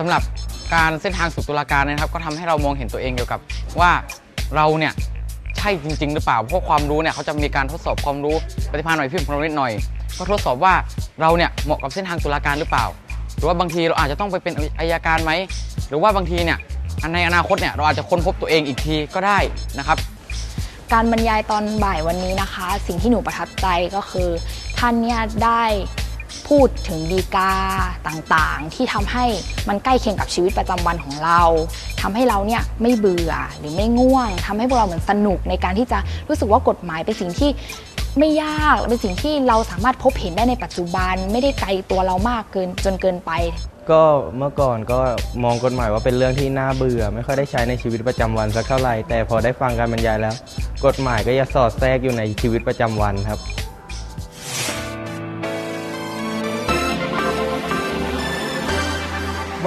สำหรับการเส้นทางสู่ตุลาการนะครับ ก็ทำให้เรามองเห็นตัวเองเกี่ยวกับว่าเราเนี่ยใช่จริง ๆ หรือเปล่าเพราะความรู้เนี่ยเขาจะมีการทดสอบความรู้ปฏิภาณหน่อยพิมพ์ของเรานิดหน่อยก็ทดสอบว่าเราเนี่ยเหมาะกับเส้นทางตุลาการหรือเปล่า หรือว่าบางทีเราอาจจะต้องไปเป็นอายการไหมหรือว่าบางทีเนี่ยในอนาคตเนี่ยเราอาจจะค้นพบตัวเองอีกทีก็ได้นะครับ การบรรยายตอนบ่ายวันนี้นะคะ สิ่งที่หนูประทับใจก็คือ ท่านเนี่ยได้ พูดถึงดีกาต่างๆ ที่ทำให้มันใกล้เคียงกับชีวิตประจำวันของเราทำให้เราเนี่ยไม่เบื่อหรือไม่ง่วงทำให้พวกเราเหมือนสนุกในการที่จะรู้สึกว่ากฎหมายเป็นสิ่งที่ไม่ยากเป็นสิ่งที่เราสามารถพบเห็นได้ในปัจจุบัน ไม่ได้ไกลตัวเรามากเกินจนเกินไป ก็เมื่อก่อนก็มองกฎหมายว่าเป็นเรื่องที่น่าเบื่อ ไม่ค่อยได้ใช้ในชีวิตประจำวันสักเท่าไหร่แต่พอได้ฟังการบรรยายแล้ว กฎหมายก็จะสอดแทรกอยู่ในชีวิตประจำวันครับ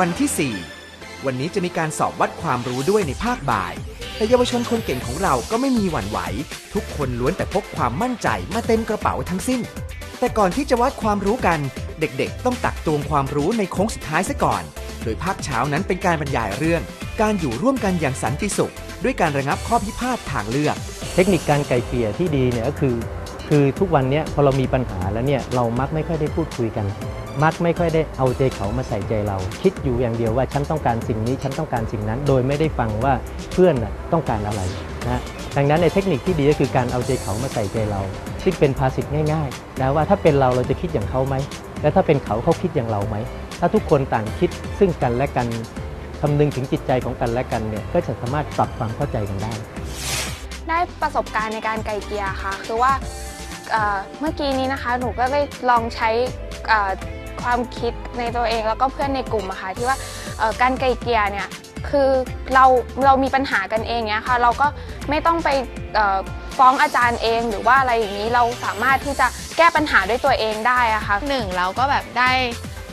วันที่ 4 วันนี้จะมีการสอบวัดความรู้ด้วยในภาคบ่าย แต่เยาวชนคนเก่งของเราก็ไม่มีหวั่นไหว ทุกคนล้วนแต่พกความมั่นใจมาเต็มกระเป๋าทั้งสิ้น แต่ก่อนที่จะวัดความรู้กัน เด็กๆ ต้องตักตวงความรู้ในโค้งสุดท้ายซะก่อน โดยภาคเช้านั้นเป็นการบรรยายเรื่อง การอยู่ร่วมกันอย่างสันติสุข ด้วยการระงับข้อพิพาททางเลือก เทคนิคการไกลเกลี่ยที่ดีเนี่ยก็คือ คือทุกวันเนี้ยพอเรามีปัญหาแล้วเนี่ยเรามักไม่ค่อยได้พูดคุยกัน มักไม่ค่อยได้เอาใจเขามาใส่ใจเรา คิดอยู่อย่างเดียวว่าฉันต้องการสิ่งนี้ฉันต้องการสิ่งนั้น โดยไม่ได้ฟังว่าเพื่อนต้องการอะไรนะดังนั้นในเทคนิคที่ดีก็คือการเอาใจเขามาใส่ใจเรา ซึ่งเป็นภาษิตง่ายๆนะว่าถ้าเป็นเราเราจะคิดอย่างเขาไหมและถ้าเป็นเขาเขาคิดอย่างเราไหมถ้าทุกคนต่างคิดซึ่งกันและกันคำนึงถึงจิตใจของกันและกันเนี่ยก็จะสามารถปรับความเข้าใจกันได้ ได้ประสบการณ์ในการไกลเกลี่ยค่ะ คือว่าเเมื่อกี้นี้นะคะหนูก็ได้ลองใช้ ความคิดในตัวเองแล้วก็เพื่อนในกลุ่มอะค่ะที่ว่าการไกลเกลี่ยเนี่ยคือเราเรามีปัญหากันเองเนี้ยค่ะ เราก็ไม่ต้องไปฟ้องอาจารย์เองหรือว่าอะไรอย่างนี้เราสามารถที่จะแก้ปัญหาด้วยตัวเองได้อะค่ะหนึ่งเราก็แบบได้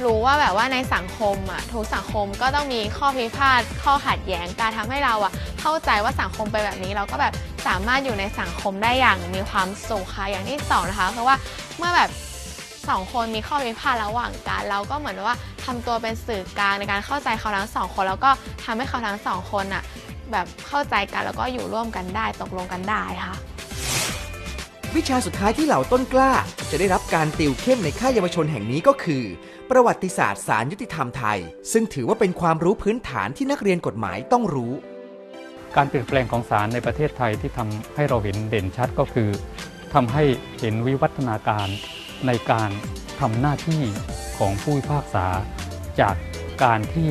รู้ว่าแบบว่าในสังคมอะทุกสังคมก็ต้องมีข้อพิพาทข้อขัดแย้งการทำให้เราอะเข้าใจว่าสังคมเป็นแบบนี้เราก็แบบสามารถอยู่ในสังคมได้อย่างมีความสุขค่ะอย่างที่สองนะคะเพราะว่าเมื่อแบบ สองคนมีข้อพิพาทระหว่างกัน เราก็เหมือนว่าทำตัวเป็นสื่อกลางในการเข้าใจเขาทั้งสองคนแล้วก็ทำให้เขาทั้งสองคนอะแบบเข้าใจกันแล้วก็อยู่ร่วมกันได้ตกลงกันได้ค่ะ วิชาสุดท้ายที่เหล่าต้นกล้า จะได้รับการติวเข้มในค่ายเยาวชนแห่งนี้ก็คือ ประวัติศาสตร์ศาลยุติธรรมไทย ซึ่งถือว่าเป็นความรู้พื้นฐานที่นักเรียนกฎหมายต้องรู้การเปลี่ยนแปลงของศาลในประเทศไทยที่ทำให้เราเห็นเด่นชัดก็คือทำให้เห็นวิวัฒนาการ ในการทำหน้าที่ของผู้พิพากษา จากการที่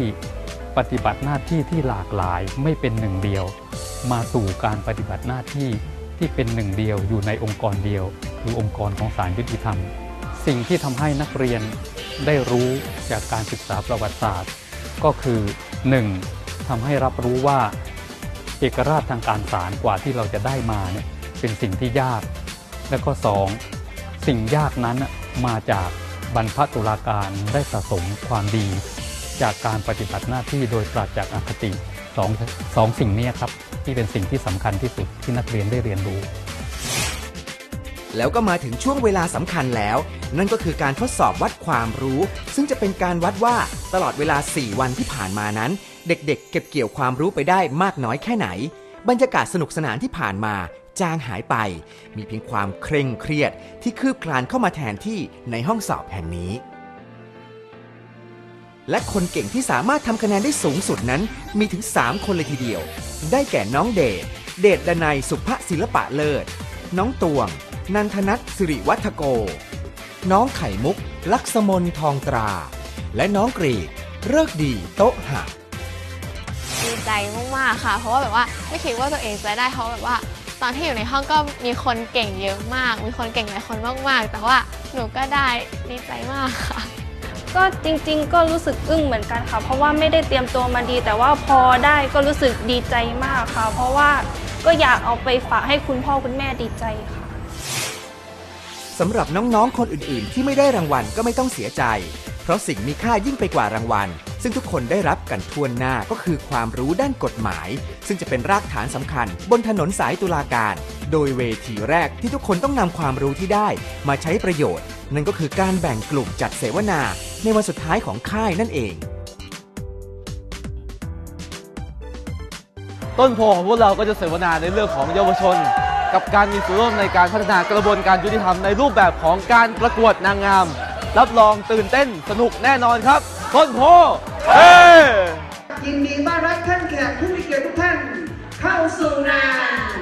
ปฏิบัติหน้าที่ที่หลากหลายไม่เป็นหนึ่งเดียว มาสู่การปฏิบัติหน้าที่ที่เป็นหนึ่งเดียวอยู่ในองค์กรเดียว คือองค์กรของศาลยุติธรรม สิ่งที่ทำให้นักเรียนได้รู้จากการศึกษาประวัติศาสตร์ ก็คือ 1. ทำให้รับรู้ว่า เอกราชทางการศาลกว่าที่เราจะได้มาเนี่ยเป็นสิ่งที่ยาก และก็สอง สิ่งยากนั้นมาจากบรรพตุลาการได้สะสมความดี จากการปฏิบัติหน้าที่โดยปราศจากอคติสองสองสิ่งนี้ครับ ที่เป็นสิ่งที่สำคัญที่สุดที่นักเรียนได้เรียนรู้ แล้วก็มาถึงช่วงเวลาสำคัญแล้ว นั่นก็คือการทดสอบวัดความรู้ ซึ่งจะเป็นการวัดว่าตลอดเวลา 4 วันที่ผ่านมานั้น เด็กๆ เก็บเกี่ยวความรู้ไปได้มากน้อยแค่ไหน บรรยากาศสนุกสนานที่ผ่านมาจางหายไป มีเพียงความเคร่งเครียดที่คืบคลานเข้ามาแทนที่ในห้องสอบแห่งนี้ และคนเก่งที่สามารถทำคะแนนได้สูงสุดนั้น มีถึง 3 คนเลยทีเดียว ได้แก่น้องเดช เดชดนัยสุภศิลปะเลิศ น้องตวง นันทนัทสิริวัฒโก น้องไข่มุก ลักษมนทองตรา และน้องกรีกเลิกดีโต๊ะหักดีใจมากๆค่ะ เพราะว่าแบบว่าไม่คิดว่าตัวเองจะได้เพราแบบว่า ตอนที่อยู่ในห้องก็มีคนเก่งเยอะมาก มีคนเก่งหลายคนมากๆ แต่ว่าหนูก็ได้ดีใจมากค่ะก็จริงๆ ก็รู้สึกอึ้งเหมือนกันค่ะ เพราะว่าไม่ได้เตรียมตัวมาดี แต่ว่าพอได้ก็รู้สึกดีใจมากค่ะ เพราะว่าก็อยากเอาไปฝากให้คุณพ่อคุณแม่ดีใจค่ะสำหรับน้องๆ คนอื่นๆ ที่ไม่ได้รางวัลก็ไม่ต้องเสียใจ เพราะสิ่งมีค่ายิ่งไปกว่ารางวัล ซึ่งทุกคนได้รับกันทั่วหน้าก็คือความรู้ด้านกฎหมาย ซึ่งจะเป็นรากฐานสำคัญ บนถนนสายตุลาการ โดยเวทีแรกที่ทุกคนต้องนำความรู้ที่ได้ มาใช้ประโยชน์ นั่นก็คือการแบ่งกลุ่มจัดเสวนา ในวันสุดท้ายของค่ายนั่นเอง ต้นโพของพวกเราก็จะเสวนาในเรื่องของเยาวชน กับการมีส่วนร่วมในการพัฒนากระบวนการยุติธรรมในรูปแบบของการประกวดนางงาม รับรองตื่นเต้นสนุกแน่นอนครับ ต้นโพเฮ้ยินดีต้อนรับท่านแขกผู้มีเกียรติทุกท่านเข้าสู่งาน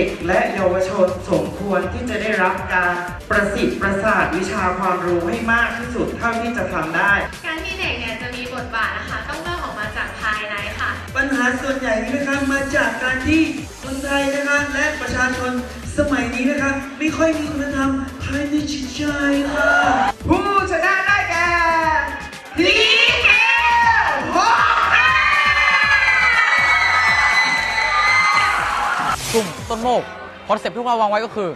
ด็กและเยาวชนสมควรที่จะได้รับการประสิทธิ์ประสาทวิชาความรู้ให้มากที่สุดเท่าที่จะทำได้ การที่เด็กเนี่ยจะมีบทบาทนะคะ ต้องเริ่มออกมาจากภายในค่ะ ปัญหาส่วนใหญ่นี้นะครับมาจากการที่คนไทยนะคะและประชาชนสมัยนี้นะคะไม่ค่อยมีคุณธรรมภายในจิตใจค่ะ กลุ่มต้นโมกคอนเซ็ปต์ที่เราวางไว้ก็คือ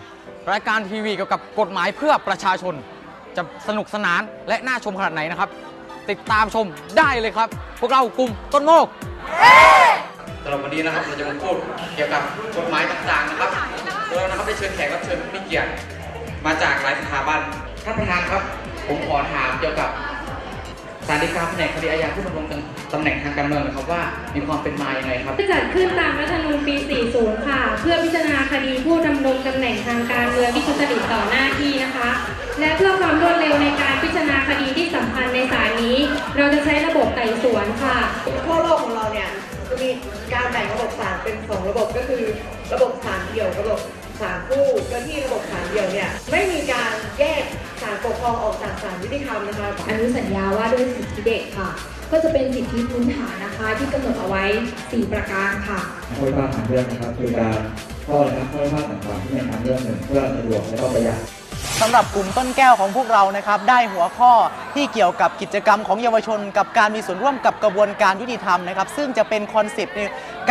รายการทีวีเกี่ยวกับกฎหมายเพื่อประชาชน จะสนุกสนานและน่าชมขนาดไหนนะครับ ติดตามชมได้เลยครับ พวกเรากลุ่มต้นโมกสำหรับวันนี้นะครับเราจะมาพูดเกี่ยวกับกฎหมายต่างๆนะครับโดยเรานะครับได้เชิญแขกรับเชิญผู้มีเกียรติมาจากหลายสถาบันท่านประธานครับ ผมขอถามเกี่ยวกับ สารดีกาแผนกคดีอาญาผู้ดำรงตำแหน่งทางการเมืองหนะครับว่ามีความเป็นมาอย่างไรครับ จัดขึ้นตามรัฐธรรมนูญปี 40 ค่ะ เพื่อพิจารณาคดีผู้ดำรงตำแหน่งทางการเมืองที่ทุจริตต่อหน้าที่นะคะ และเพื่อความรวดเร็วในการพิจารณาคดีที่สำคัญในศาลนี้ เราจะใช้ระบบไต่สวนค่ะ ทั่วโลกของเราเนี่ยจะมีการแบ่งระบบศาลเป็นสองระบบก็คือ ระบบศาลเดี่ยวระบบ ศาลคู่โดยที่ระบบศาลเดี่ยวเนี่ยไม่มีการแยกศาลปกครองออกจากศาลยุติธรรมนะคะอนุสัญญาว่าด้วยสิทธิเด็กค่ะ ก็จะเป็นสิทธิพื้นฐานนะคะ ที่กำหนดเอาไว้ 4 ประการค่ะข้อพิพาททางเรื่องนะครับคือการข้อนะครับข้อพิพาทต่างๆที่ในทางเรื่องหนึ่งเพื่อสะดวกและก็ประหยัด สำหรับกลุ่มต้นแก้วของพวกเรานะครับ ได้หัวข้อที่เกี่ยวกับกิจกรรมของเยาวชน กับการมีส่วนร่วมกับกระบวนการยุติธรรมนะครับ ซึ่งจะเป็นคอนเซปต์ใน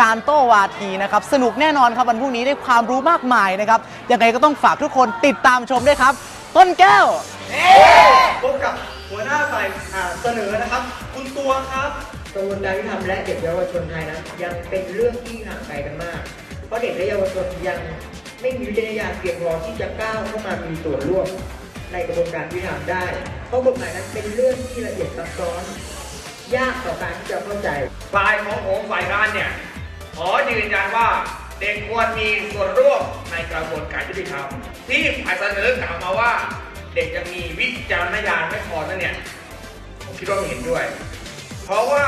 การโต้วาทีนะครับ สนุกแน่นอนครับวันพรุ่งนี้ได้ความรู้มากมายนะครับยังไงก็ต้องฝากทุกคนติดตามชมด้วยครับ ต้นแก้วพบกับหัวหน้าฝ่ายอ่าเสนอนะครับ คุณตัวครับ กระบวนการยุติธรรมและเด็กเยาวชนไทยนั้นยังเป็นเรื่องที่ห่างไกลกันมาก เพราะเด็กและเยาวชนยัง ไม่มีวิทยาเพียงพอที่จะก้าวเข้ามามีส่วนร่วมในกระบวนการยุติธรรมได้ เพราะกฎหมายนั้นเป็นเรื่องที่ละเอียดซับซ้อน ยากต่อการที่จะเข้าใจ ฝ่ายของผมฝ่ายการเนี่ยขอยืนยันว่าเด็กควรมีส่วนร่วมในกระบวนการยุติธรรมที่ฝ่ายเสนอกล่าวมาว่า เด็กจะมีวิจารณญาณไม่พอนั่นเนี่ยผมคิดว่าไม่เห็นด้วย เพราะว่า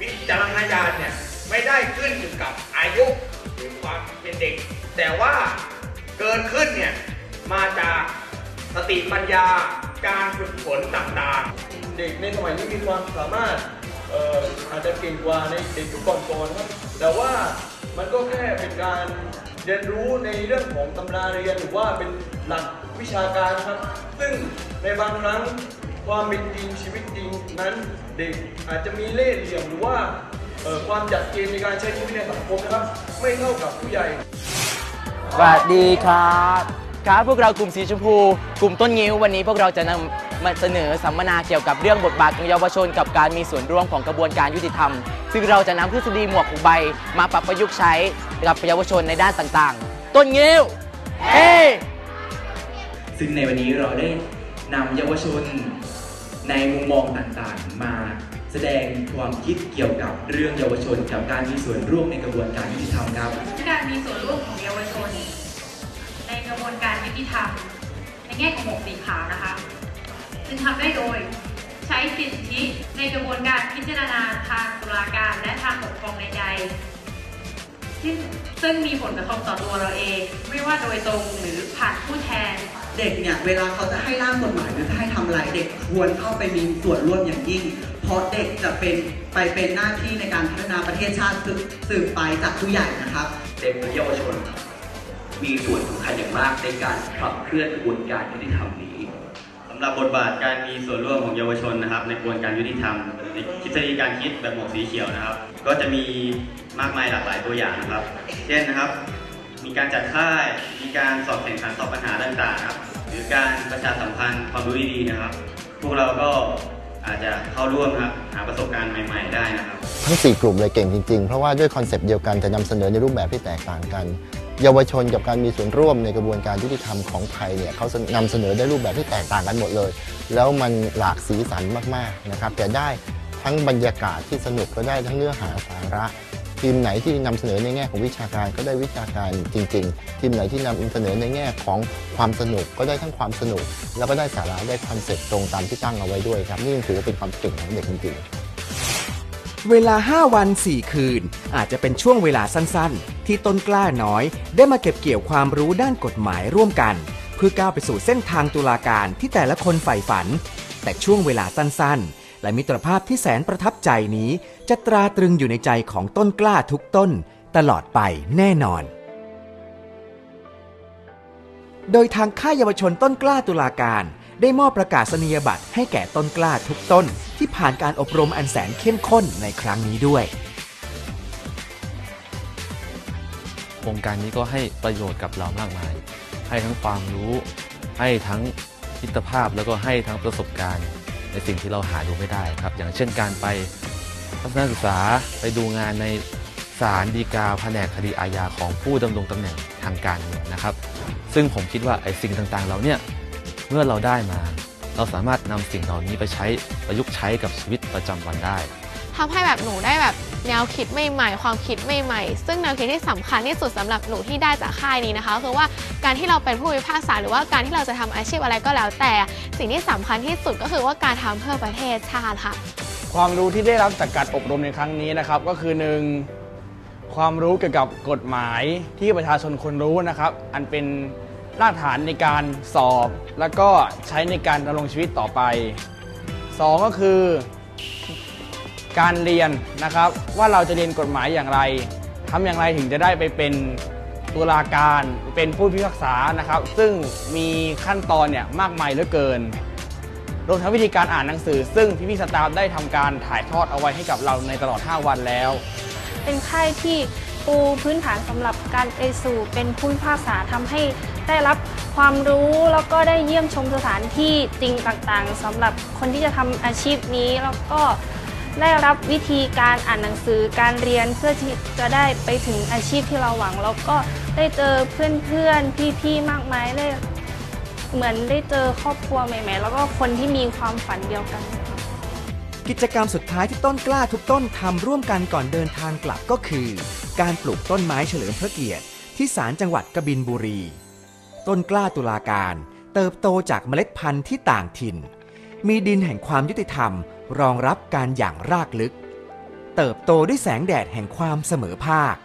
วิจารณญาณเนี่ยไม่ได้ขึ้นอยู่กับอายุ แต่ว่าเกิดขึ้นเนี่ยมาจากสติปัญญาการฝึกฝนต่างๆ เด็กในสมัยนี้มีความสามารถอาจจะเก่งกว่าในเด็กยุคก่อนๆครับ แต่ว่ามันก็แค่เป็นการเรียนรู้ในเรื่องของตำราเรียนหรือว่าเป็นหลักวิชาการครับ ซึ่งในบางครั้งความเป็นจริงชีวิตจริงนั้นเด็กอาจจะมีเล่ห์เหลี่ยมหรือว่าความจัดเกณฑ์ในการใช้ชีวิตในสังคมนะครับ ไม่เท่ากับผู้ใหญ่ สวัสดีครับ ครับพวกเรากลุ่มสีชมพู กลุ่มต้นงิ้ววันนี้พวกเราจะนำมาเสนอสัมมนาเกี่ยวกับเรื่องบทบาทของเยาวชน กับการมีส่วนร่วมของกระบวนการยุติธรรม ซึ่งเราจะนำทฤษฎีหมวกหกใบ มาปรับประยุกต์ใช้กับเยาวชนในด้านต่างๆ ต้นงิ้วเฮ้ซึ่งในวันนี้เราได้นำเยาวชนในมุมมองต่างๆ มา แสดงความคิดเกี่ยวกับเรื่องเยาวชน กับการมีส่วนร่วมในกระบวนการยุติธรรมครับ การมีส่วนร่วมของเยาวชน ในกระบวนการยุติธรรม ในแง่ของหมวกสีขาวนะคะจึงทำได้โดยใช้สิทธิในกระบวนการพิจารณาทางตุลาการและทางปกครองในใจที่ซึ่งมีผลกระทบต่อตัวเราเอง ไม่ว่าโดยตรงหรือผ่านผู้แทน เด็กเนี่ยเวลาเขาจะให้ร่างกฎหมายหรือจะให้ทำอะไรเด็กควรเข้าไปมีส่วนร่วมอย่างยิ่ง เพราะเด็กจะเป็นไปเป็นหน้าที่ในการพัฒนาประเทศชาติสืบสืบไปจากผู้ใหญ่นะครับ เด็กและเยาวชน มีส่วนสำคัญอย่างมากในการขับเคลื่อนกระบวนการยุติธรรมนี้สำหรับบทบาทการมีส่วนร่วมของเยาวชนนะครับ ในกระบวนการยุติธรรมในทฤษฎีการคิดแบบหมวกสีเขียวนะครับ ก็จะมีมากมายหลากหลายตัวอย่างนะครับ เช่นนะครับ มีการจัดค่ายมีการสอบแข่งขันตอบปัญหาต่างๆครับหรือการประชาสัมพันธ์ความรู้ดีๆนะครับ พวกเราก็ อาจจะเข้าร่วมครับหาประสบการณ์ใหม่ ๆ ได้นะครับ ทั้ง 4 กลุ่มเลยเก่งจริงๆ เพราะว่าด้วยคอนเซปต์เดียวกันแต่นำเสนอในรูปแบบที่แตกต่างกัน เยาวชนกับการมีส่วนร่วมในกระบวนการยุติธรรมของไทยเนี่ยเขานำเสนอได้รูปแบบที่แตกต่างกันหมดเลย แล้วมันหลากสีสันมากๆนะครับแต่ได้ทั้งบรรยากาศที่สนุกก็ได้ทั้งเนื้อหาสาระ ทีมไหนที่นำเสนอในแง่ของวิชาการก็ได้วิชาการจริง ๆ ทีมไหนที่นำเสนอในแง่ของความสนุกก็ได้ทั้งความสนุก แล้วก็ได้สาระได้คอนเซ็ปต์ตรงตามที่ตั้งเอาไว้ด้วยครับนี่ถือว่าเป็นความเก่งของเด็กจริงๆเวลา 5 วัน 4 คืน อาจจะเป็นช่วงเวลาสั้นๆ ที่ต้นกล้าน้อย ได้มาเก็บเกี่ยวความรู้ด้านกฎหมายร่วมกัน เพื่อก้าวไปสู่เส้นทางตุลาการที่แต่ละคนใฝ่ฝัน แต่ช่วงเวลาสั้นๆ และมิตรภาพที่แสนประทับใจนี้ จะตราตรึงอยู่ในใจของต้นกล้าทุกต้น ตลอดไปแน่นอน โดยทางค่ายเยาวชนต้นกล้าตุลาการได้มอบประกาศนียบัตรให้แก่ต้นกล้าทุกต้น ที่ผ่านการอบรมอันแสนเข้มข้นในครั้งนี้ด้วย โครงการนี้ก็ให้ประโยชน์กับเรามากมาย ให้ทั้งความรู้ ให้ทั้งมิตรภาพแล้วก็ให้ทั้งประสบการณ์ ในสิ่งที่เราหาดูไม่ได้ครับ อย่างเช่นการไปทัศนศึกษาไปดูงานในศาลฎีกาแผนกคดีอาญาของผู้ดำรงตำแหน่งทางการเมืองนะครับ ซึ่งผมคิดว่าไอ้สิ่งต่างๆเราเนี่ยเมื่อเราได้มา เราสามารถนำสิ่งเหล่านี้ไปใช้ประยุกต์ใช้กับชีวิตประจำวันได้ ทำให้แบบหนูได้แบบแนวคิดใหม่ๆ ความคิดใหม่ๆ ซึ่งแนวคิดที่สำคัญที่สุดสำหรับหนูที่ได้จากค่ายนี้นะคะคือว่าการที่เราเป็นผู้พิพากษาหรือว่าการที่เราจะทำอาชีพอะไรก็แล้ว แต่สิ่งที่สำคัญที่สุดก็คือว่าการทำเพื่อประเทศชาติค่ะ ความรู้ที่ได้รับจากการอบรมในครั้งนี้นะครับ ก็คือหนึ่งความรู้เกี่ยวกับกฎหมายที่ประชาชนควรรู้นะครับ อันเป็นรากฐานในการสอบ แล้วก็ใช้ในการดำรงชีวิตต่อไปสองก็คือ การเรียนนะครับ ว่าเราจะเรียนกฎหมายอย่างไรทำอย่างไรถึงจะได้ไปเป็นตุลาการเป็นผู้พิพากษานะครับ ซึ่งมีขั้นตอนเนี่ยมากมายเหลือเกินรวมทั้งวิธีการอ่านหนังสือ ซึ่งพี่พี่สตาฟได้ทำการถ่ายทอดเอาไว้ให้กับเราในตลอด 5 วันแล้ว เป็นค่ายที่ปูพื้นฐานสำหรับการไปสู่เป็นผู้พิพากษาทำให้ได้รับความรู้แล้วก็ได้เยี่ยมชมสถานที่จริงต่างๆสำหรับคนที่จะทำอาชีพนี้แล้วก็ ได้รับวิธีการอ่านหนังสือการเรียนเพื่อที่จะได้ไปถึงอาชีพที่เราหวัง แล้วก็ได้เจอเพื่อนๆพี่ๆมากมายได้เหมือนได้เจอครอบครัวใหม่ๆ แล้วก็คนที่มีความฝันเดียวกัน กิจกรรมสุดท้ายที่ต้นกล้าทุกต้นทำร่วมกันก่อนเดินทางกลับก็คือ การปลูกต้นไม้เฉลิมพระเกียรติที่ศาลจังหวัดกบินบุรี ต้นกล้าตุลาการ เติบโตจากเมล็ดพันธุ์ที่ต่างถิ่น มีดินแห่งความยุติธรรม รองรับการอย่างรากลึก เติบโตด้วยแสงแดดแห่งความเสมอภาค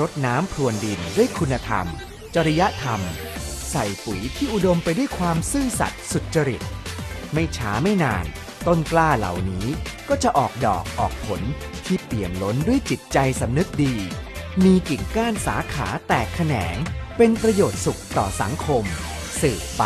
รดน้ำพรวนดินด้วยคุณธรรม จริยธรรม ใส่ปุ๋ยที่อุดมไปด้วยความซื่อสัตย์สุจริต ไม่ช้าไม่นาน ต้นกล้าเหล่านี้ก็จะออกดอกออกผลที่เปี่ยมล้นด้วยจิตใจสำนึกดี มีกิ่งก้านสาขาแตกแขนง เป็นประโยชน์สุขต่อสังคม สืบไป